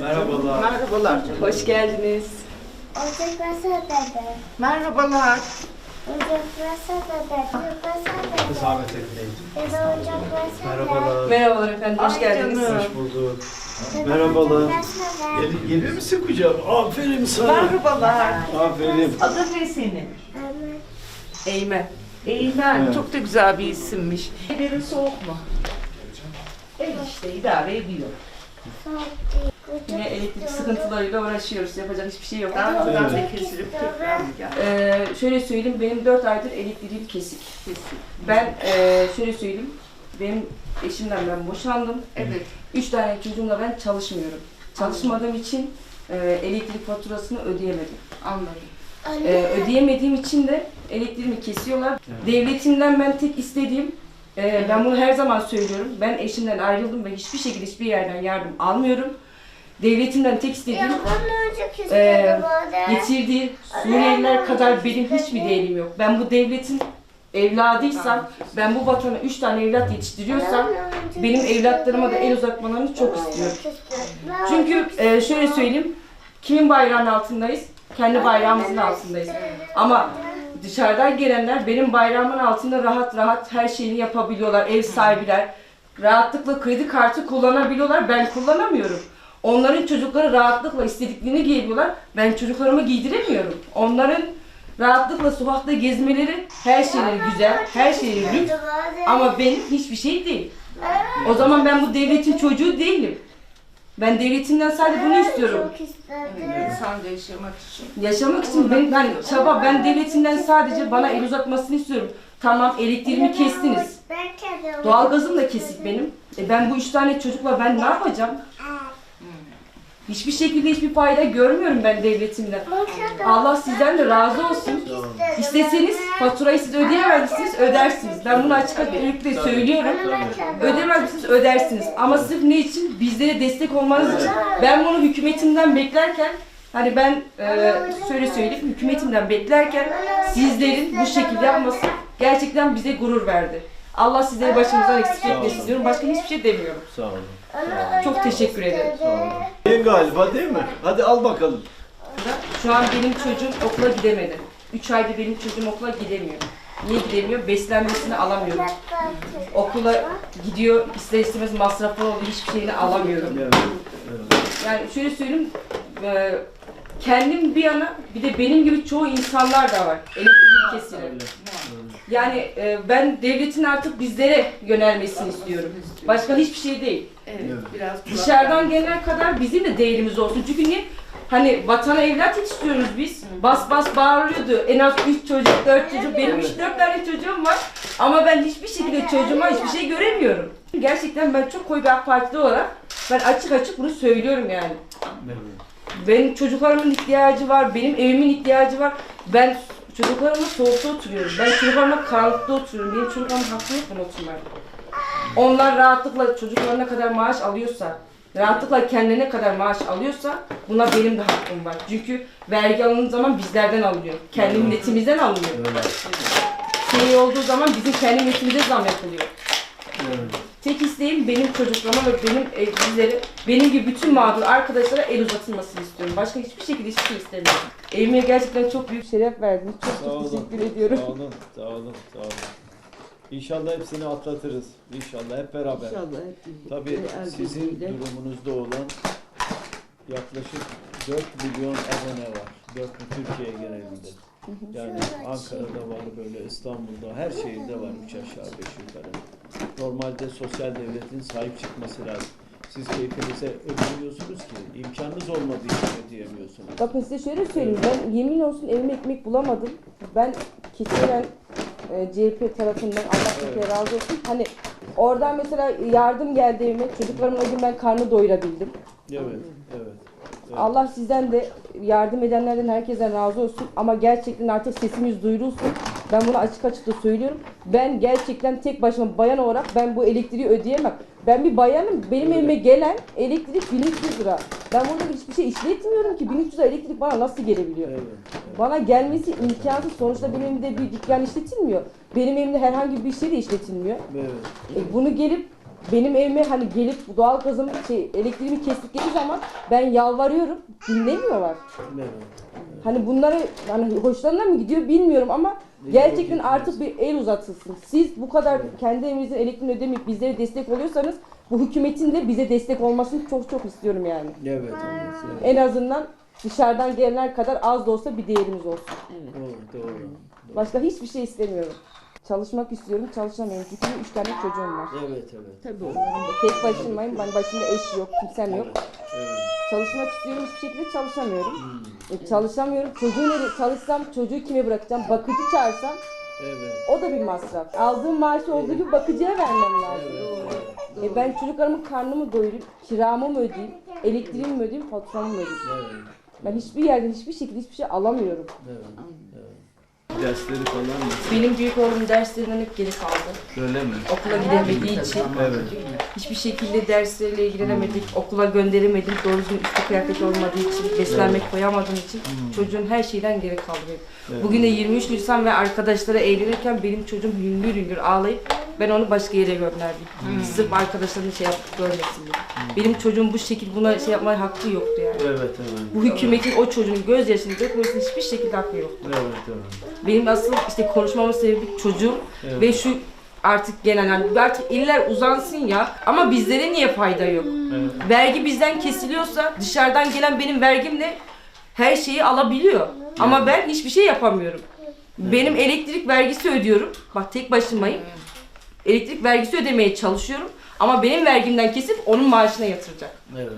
Merhabalar. Merhabalar. Hoş geldiniz. Ocak basa dede. Merhabalar. Ocak basa dede. Ocak basa dede. Zahmet etmeyin. Merhabalar. Merhabalar efendim, hoş Ay geldiniz. Hoş bulduk. Merhabalar. Gel, geliyor musun kucağım? Aferin sana. Merhabalar. Aferin. Adın ne senin? Eymen. Eymen. Evet. Çok da güzel bir isimmiş. Evlerin soğuk mu? Evet işte idare ediyor. Yine elektrik sıkıntılarıyla uğraşıyoruz. Yapacak hiçbir şey yok. Evet. Ben de kesilip? Ee, şöyle söyleyeyim, benim 4 aydır elektriğim kesik. Ben ee, şöyle söyleyeyim, benim eşimden ben boşandım. Evet. 3 tane çocuğumla ben çalışmıyorum. Çalışmadığım için ee, elektrik faturasını ödeyemedim. Anladım. Ee, ödeyemediğim için de elektriğimi kesiyorlar. Devletimden ben tek istediğim, e, ben bunu her zaman söylüyorum. Ben eşimden ayrıldım ve hiçbir şekilde hiçbir yerden yardım almıyorum. Devletimden tek istediğim Ee, bana. getirdiği Suriyeliler kadar benim hiçbir değerim yok. Ben bu devletin evladıysam, ben bu vatana üç tane evlat yetiştiriyorsam, benim evlatlarıma da el uzatmalarını çok istiyorum. Çünkü e, şöyle söyleyeyim, kimin bayrağının altındayız? Kendi bayrağımızın altındayız. Ama dışarıdan gelenler benim bayrağımın altında rahat rahat her şeyini yapabiliyorlar. Ev sahibiler rahatlıkla kredi kartı kullanabiliyorlar. Ben kullanamıyorum. Onların çocukları rahatlıkla istediklerini giyebiliyorlar. Ben çocuklarımı giydiremiyorum. Onların rahatlıkla sokakta gezmeleri her şeyleri güzel, her şeyleri lüks. Ama benim hiçbir şey değil. O zaman ben bu devletin çocuğu değilim. Ben devletimden sadece bunu istiyorum. Çok istedim. İnsan yaşamak için. Yaşamak için benim hani çaba ben devletimden sadece bana el uzatmasını istiyorum. Tamam elektriğimi kestiniz. Ben kendim. Doğalgazım da kesik benim. E ben bu üç tane çocukla ben ne yapacağım? Hiçbir şekilde hiçbir fayda görmüyorum ben devletimden. Allah sizden de razı olsun. İsteseniz faturayı siz ödeyemezsiniz, ödersiniz. Ben bunu açık açık söylüyorum. Ödemez misiniz? Ödersiniz. Ama sırf ne için? Bizlere destek olmanız için. Ben bunu hükümetimden beklerken, hani ben e, şöyle söyleyeyim, hükümetimden beklerken sizlerin bu şekilde yapması gerçekten bize gurur verdi. Allah sizleri başımızdan eksik etmesin diyorum. Başka hiçbir şey demiyorum. Sağ olun. Çok teşekkür ederim. Sağ olun. İyi galiba değil mi? Hadi al bakalım. Şu an benim çocuğum okula gidemedi. 3 aydır benim çocuğum okula gidemiyor. Niye gidemiyor? Beslenmesini alamıyorum. Okula gidiyor, ister istemez masrafı oluyor, hiçbir şeyini alamıyorum. Evet. evet. Yani şöyle söyleyeyim, e, kendim bir yana bir de benim gibi çoğu insanlar da var. Elektrik kesili. Yani e, ben devletin artık bizlere yönelmesini istiyorum. Başka hiçbir şey değil. Evet. Evet. Biraz kulak- Dışarıdan gelen kadar bizim de değerimiz olsun. Çünkü niye? Hani vatana evlat yetiştiriyoruz biz. Bas bas bağırıyordu. En az 3 çocuk, 4 çocuk. Benim 3-4 tane çocuğum var. Ama ben hiçbir şekilde çocuğuma hiçbir şey göremiyorum. Gerçekten ben çok koyu bir AK Partili olarak ben açık açık bunu söylüyorum yani. Benim çocuklarımın ihtiyacı var, benim evimin ihtiyacı var. Ben çocuklarımla soğukta oturuyorum. Ben çocuklarımla karanlıkta oturuyorum. Benim çocuklarımın hakkı yok bunu oturmaya. Onlar rahatlıkla çocuklarına kadar maaş alıyorsa, rahatlıkla kendine kadar maaş alıyorsa buna benim de hakkım var. Çünkü vergi alındığı zaman bizlerden alınıyor. Kendi milletimizden alınıyor. Şey olduğu zaman bizim kendi milletimize zam yapılıyor. Tek isteğim benim çocuklarıma ve benim e, bizlere, benim gibi bütün mağdur arkadaşlara el uzatılmasını istiyorum. Başka hiçbir şekilde hiçbir şey istemiyorum. Evime gerçekten çok büyük şeref verdiniz. Çok Sağ çok olun. teşekkür ediyorum. Sağ olun. Sağ olun. Sağ olun. İnşallah hepsini atlatırız. İnşallah hep beraber. İnşallah hep birlikte, Tabii el sizin birliğiyle. durumunuzda olan yaklaşık 4 milyon abone var. 4 Türkiye genelinde. Yani Ankara'da var böyle İstanbul'da her şehirde var 3 aşağı 5 yukarı. Normalde sosyal devletin sahip çıkması lazım. Siz keyfinize ödemiyorsunuz ki imkanınız olmadığı için ödeyemiyorsunuz. Bakın size şöyle söyleyeyim. Ben yemin olsun evime ekmek bulamadım. Ben kesilen e, CHP tarafından Allah evet. razı olsun. Hani oradan mesela yardım geldi evime. Çocuklarımın o gün ben karnı doyurabildim. Evet, evet. evet. Allah sizden de yardım edenlerden herkesten razı olsun. Ama gerçekten artık sesimiz duyurulsun. Ben bunu açık açık da söylüyorum. Ben gerçekten tek başıma bayan olarak ben bu elektriği ödeyemem. Ben bir bayanım. Benim evime gelen elektrik 1300 lira. Ben burada hiçbir şey işletmiyorum ki. 1300 lira elektrik bana nasıl gelebiliyor? Evet, evet. Bana gelmesi imkansız. Sonuçta benim evimde bir dükkan işletilmiyor. Benim evimde herhangi bir şey de işletilmiyor. evet. E, bunu gelip Benim evime hani gelip doğal gazımı şey, elektriğimi kestikleri zaman ben yalvarıyorum. Dinlemiyorlar. Evet. Hani bunları hani hoşlarına mı gidiyor bilmiyorum ama gerçekten artık bir el uzatılsın. Siz bu kadar kendi evinizin elektriğini ödemeyip bizlere destek oluyorsanız bu hükümetin de bize destek olmasını çok çok istiyorum yani. Evet, evet. evet. En azından dışarıdan gelenler kadar az da olsa bir değerimiz olsun. Doğru, doğru. doğru. Başka hiçbir şey istemiyorum. Çalışmak istiyorum, çalışamıyorum. Çünkü üç tane çocuğum var. Evet, evet. Tabii onların da Tek başımayım, ben başımda eş yok, kimsem yok. Evet. Çalışmak istiyorum, hiçbir şekilde çalışamıyorum. Hmm. E, çalışamıyorum. Çocuğu nereye çalışsam, çocuğu kime bırakacağım? Bakıcı çağırsam, Evet. o da bir masraf. Aldığım maaşı olduğu gibi bakıcıya vermem lazım. Evet. E, ben çocuklarımın karnımı doyurayım, kiramı mı ödeyeyim, elektriğimi mi ödeyeyim, faturamı mı ödeyeyim? Evet. Ben hiçbir yerden hiçbir şekilde hiçbir şey alamıyorum. Evet. evet. Dersleri falan mı? Benim büyük oğlum derslerinden hep geri kaldı. Öyle mi? Okula gidemediği için. Evet. Hiçbir şekilde dersleriyle ilgilenemedik, okula gönderemedim, doğru düzgün üstü kıyafet olmadığı için, beslenmek koyamadığım için çocuğun her şeyden geri kaldı benim. Evet. Bugün de 23 Nisan ve arkadaşlara eğlenirken benim çocuğum hüngür hüngür ağlayıp ben onu başka yere gönderdim. Sırf arkadaşlarının şey yapıp görmesin diye. Benim çocuğum bu şekilde buna şey yapmaya hakkı yoktu yani. Evet, evet. Bu hükümetin o çocuğun gözyaşını dökmesine hiçbir şekilde hakkı yok. Evet, evet. Benim asıl işte konuşmamın sebebi çocuğum Evet. ve şu artık genel hani artık eller uzansın ya ama bizlere niye fayda yok? Evet. Vergi bizden kesiliyorsa dışarıdan gelen benim vergimle her şeyi alabiliyor. Ama ben hiçbir şey yapamıyorum. Benim elektrik vergisi ödüyorum. Bak tek başımayım. Elektrik vergisi ödemeye çalışıyorum. Ama benim vergimden kesip onun maaşına yatıracak. Evet.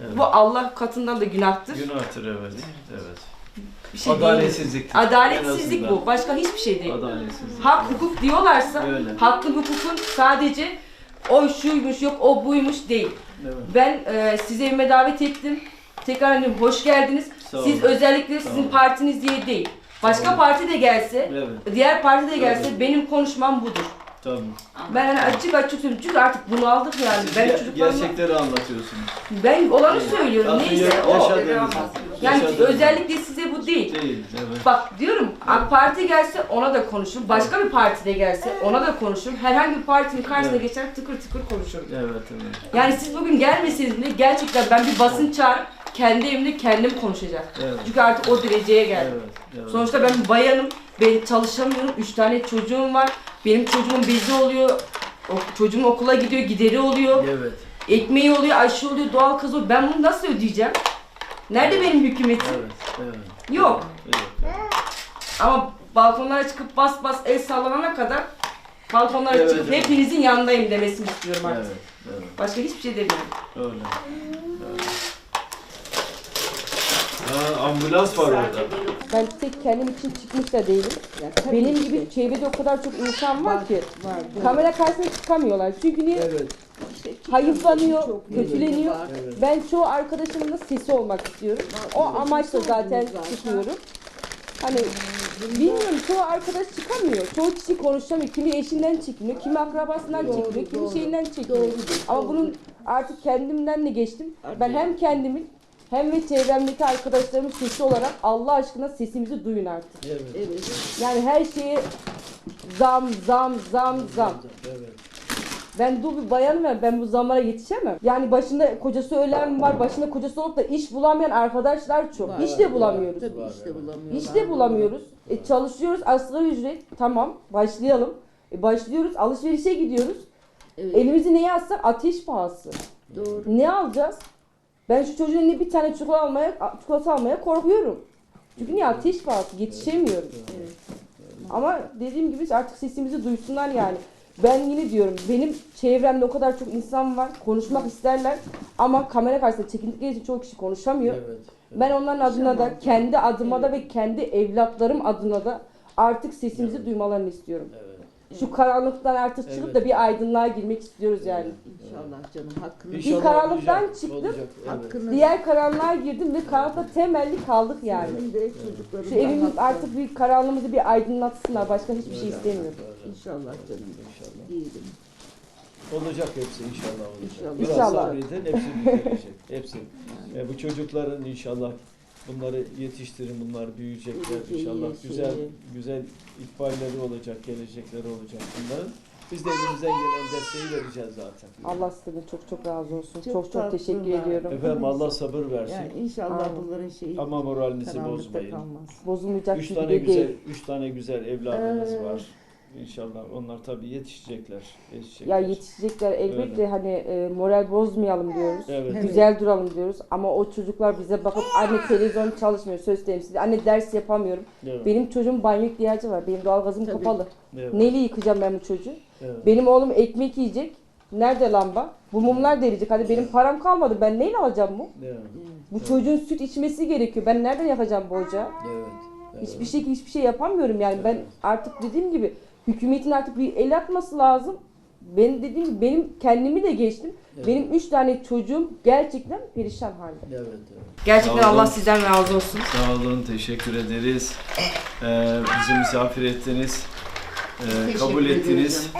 Evet. Bu Allah katından da günahtır. Günahtır evet. Evet. Bir şey değil. Adaletsizlik. Adaletsizlik bu. Başka hiçbir şey değil. Adaletsizlik. Hak hukuk diyorlarsa Öyle. hakkın hukukun sadece o şuymuş yok o buymuş değil. Evet. Ben e, sizi evime davet ettim. Tekrar hani hoş geldiniz. Sağ Siz olun. özellikle Sağ sizin olun. partiniz diye değil. Başka Sağ parti de gelse, Evet. diğer parti de gelse Evet. benim konuşmam budur. Tamam. Ben hani açık açık söylüyorum. Çünkü artık bunu aldık yani. Ben Ger- çocuklarıma Gerçekleri anlatıyorsunuz. ben olanı Evet. söylüyorum. Aslında Neyse ya- o. yaşadığınız- Yani yaşadığınız- özellikle size bu değil. Değil. Evet. Bak diyorum AK Parti gelse ona da konuşurum. Başka bir parti de gelse ona da konuşurum. Herhangi bir partinin karşısına Evet. geçer tıkır tıkır konuşurum. Evet, evet. Yani siz bugün gelmeseniz bile gerçekten ben bir basın çağırıp kendi evimde kendim konuşacağım. Evet. Çünkü artık o dereceye geldim. Evet. evet. Sonuçta ben bir bayanım, ben çalışamıyorum, üç tane çocuğum var. Benim çocuğumun bezi oluyor, o- çocuğum okula gidiyor, gideri oluyor, Evet. ekmeği oluyor, aşı oluyor, doğal gaz oluyor. Ben bunu nasıl ödeyeceğim? Nerede benim hükümetim? Evet. Evet. Yok. Evet. Ama balkonlara çıkıp bas bas el sallanana kadar balkonlara Evet, çıkıp evet. hepinizin yanındayım demesini istiyorum artık. Evet. Evet. Başka hiçbir şey demiyorum. Öyle. Evet. Ha, ambulans var orada. Ben tek kendim için çıkmış da değilim. Benim gibi çevrede o kadar çok insan var ki kamera karşısına çıkamıyorlar. Çünkü niye? Evet. Hayıflanıyor, Çok kötüleniyor. var. Evet. Ben çoğu arkadaşımın da sesi olmak istiyorum. O amaçla zaten çıkıyorum. Hani bilmiyorum çoğu arkadaş çıkamıyor. Çoğu kişi konuşamıyor. Kimi eşinden çekiniyor, kimi akrabasından Doğru, çekiniyor, kimi doğru. şeyinden çekiniyor. Doğrudur, Ama doğrudur. bunun artık kendimden de geçtim. Ben hem kendimin hem ve çevremdeki arkadaşlarımın sesi olarak Allah aşkına sesimizi duyun artık. Evet. Evet. Yani her şeye zam zam zam zam. Evet. Ben dul bir bayanım ya ben bu zamlara yetişemem. Yani başında kocası ölen var, başında kocası olup da iş bulamayan arkadaşlar çok. Var, İş de var. bulamıyoruz. Tabii Var, işte evet. bulamıyorlar. İş de bulamıyoruz. E, çalışıyoruz asgari ücret. Tamam başlayalım. E, başlıyoruz alışverişe gidiyoruz. Evet. Elimizi neye atsak ateş pahası. Doğru. Ne alacağız? Ben şu çocuğun eline bir tane çikolata almaya, çikolata almaya korkuyorum. Çünkü niye ateş pahası yetişemiyorum. Evet. Ama dediğim gibi artık sesimizi duysunlar yani. Ben yine diyorum benim çevremde o kadar çok insan var konuşmak isterler ama kamera karşısında çekindikleri için çoğu kişi konuşamıyor. Evet. Ben onların adına da kendi adıma da ve kendi evlatlarım adına da artık sesimizi duymalarını istiyorum. Evet. Şu karanlıktan artık çıkıp Evet. da bir aydınlığa girmek istiyoruz yani. İnşallah canım hakkını. İnşallah karanlıktan olacak, çıktım. olacak, Evet. Hakkını. Diğer karanlığa girdim ve karanlıkta temelli kaldık yani. Senin de çocukların Şu evimiz hakkı. artık bir karanlığımızı bir aydınlatsınlar. Başka hiçbir şey istemiyorum. İnşallah canım. İnşallah. Diyelim. Olacak hepsi inşallah olacak. İnşallah. Biraz İnşallah. sabredin hepsi düzelecek. Hepsi. E, bu çocukların inşallah bunları yetiştirin bunlar büyüyecekler inşallah güzel güzel ikballeri olacak gelecekleri olacak bunların. Biz de elimizden gelen desteği vereceğiz zaten. Allah sizden çok çok razı olsun. Çok Çok çok, tatlılar. teşekkür ediyorum. Efendim Allah sabır versin. Yani inşallah Amin. bunların şeyi Ama moralinizi bozmayın. kalmaz. Bozulmayacak Üç gibi tane de güzel, değil. üç tane güzel evladınız Ee. var. İnşallah onlar tabii yetişecekler. yetişecekler. Ya yetişecekler elbette hani e, moral bozmayalım diyoruz. Evet. Güzel duralım diyoruz ama o çocuklar bize bakıp anne televizyon çalışmıyor söz temsili anne ders yapamıyorum. Evet. Benim çocuğum banyo ihtiyacı var. Benim doğalgazım Tabii. kapalı. Evet. Neyle yıkayacağım ben bu çocuğu? Evet. Benim oğlum ekmek yiyecek. Nerede lamba? Bu mumlar derecek. Hadi benim param kalmadı. Ben neyle alacağım bu? Evet. Bu çocuğun süt içmesi gerekiyor. Ben nereden yakacağım bu ocağı? Evet. evet. Hiçbir şey hiçbir şey yapamıyorum yani. Ben Evet. artık dediğim gibi hükümetin artık bir el atması lazım. Ben dediğim gibi benim kendimi de geçtim. Evet. Benim üç tane çocuğum gerçekten perişan halde. Evet, evet. Gerçekten. Allah sizden razı olsun. Sağ olun, teşekkür ederiz. Ee, bizi misafir ettiniz. Ee, kabul ettiniz.